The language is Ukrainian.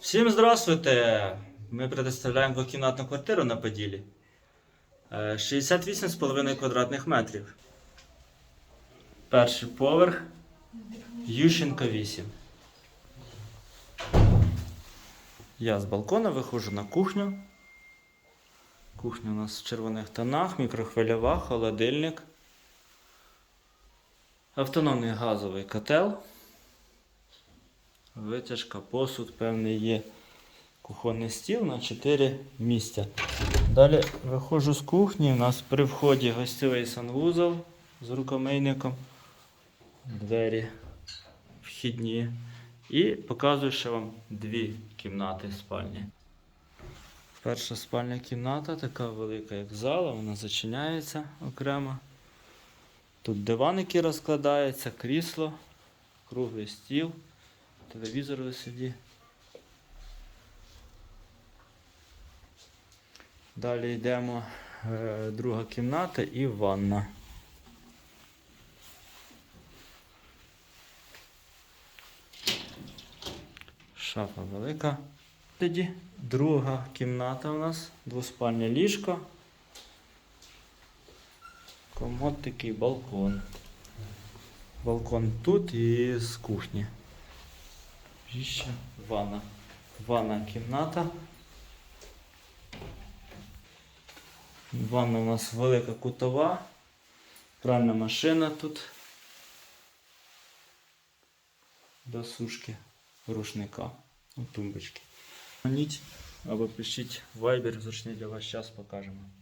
Всім здравствуйте! Ми предоставляємо двокімнатну квартиру на Поділі. Е, 68,5 квадратних метрів. Перший поверх. Ющенка 8. Я з балкона виходжу на кухню. Кухня у нас в червоних тонах, мікрохвильова, холодильник. Автономний газовий котел. Витяжка, посуд, певний є кухонний стіл на 4 місця. Далі виходжу з кухні. У нас при вході гостьовий санвузол з рукомийником. Двері вхідні. І показую ще вам дві кімнати спальні. Перша спальня кімната, така велика, як зала, вона зачиняється окремо. Тут диван, який розкладається, крісло, круглий стіл, телевізор висоді. Далі йдемо е, друга кімната і ванна. Шафа велика. Тоді друга кімната у нас, двоспальне ліжко. Комод такий балкон. Балкон тут і з кухні. І ванна. Ванна кімната. Ванна у нас велика кутова. Пральна машина тут. До сушки рушника. У тумбочки. Дзвоніть або пишіть в Viber, зручний для вас час покажемо.